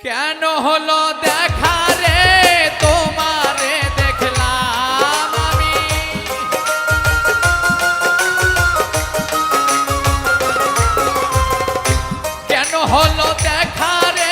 কেন হলো দেখা রে? তোমারে দেখলাম আমি। কেন হলো দেখা রে?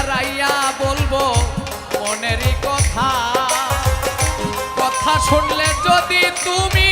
দাঁড়াইয়া বলব মনেরই কথা। কথা শুনলে যদি তুমি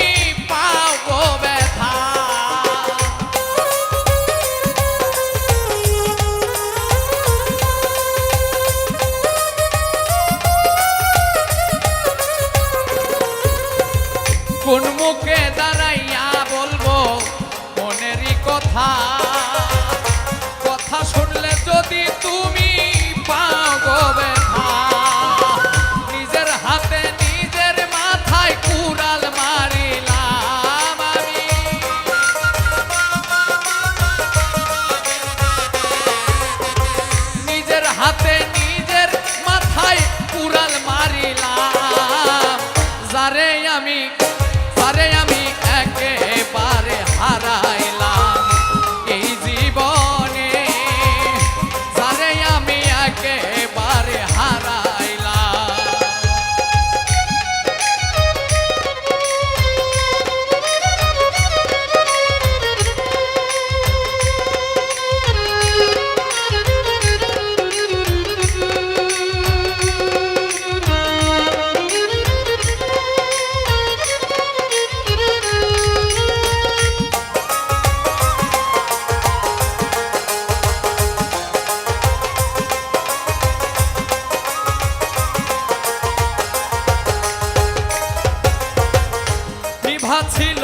Martin.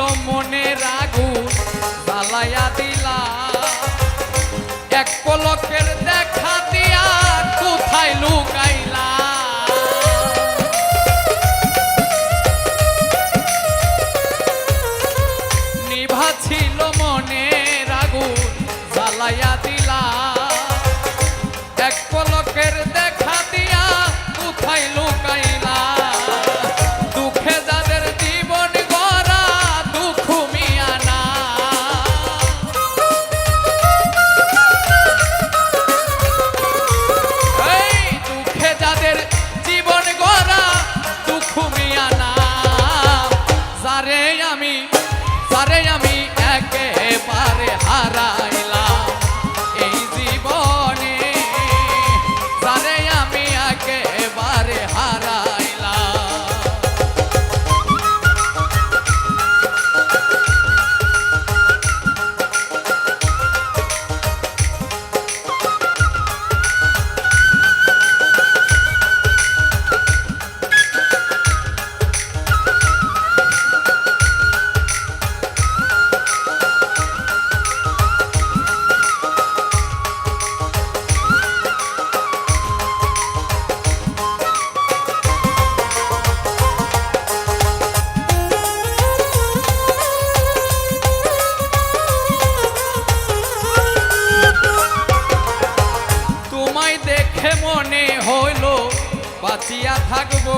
বাঁচিয়া থাকব।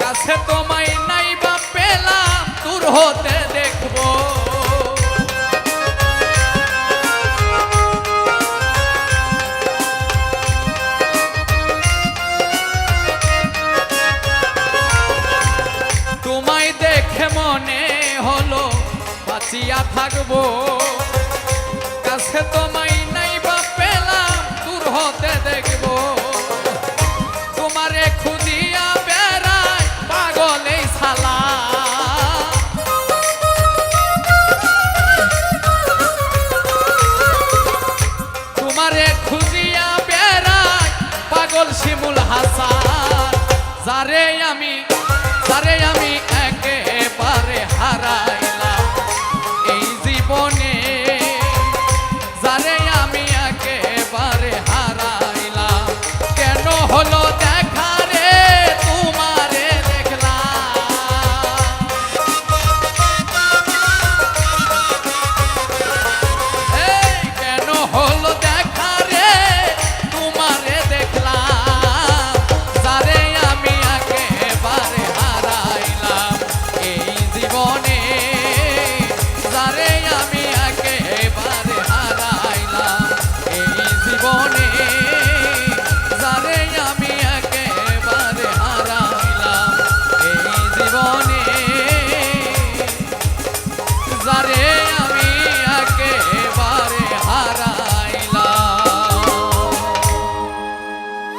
কাছে তোমায় নাই বা পেলাম, তোর হতে দেখব। তোমায় দেখে মনে হলো, বাঁচিয়া থাকব। পাগল শিমুল হাসান যারে আমি যারে আমি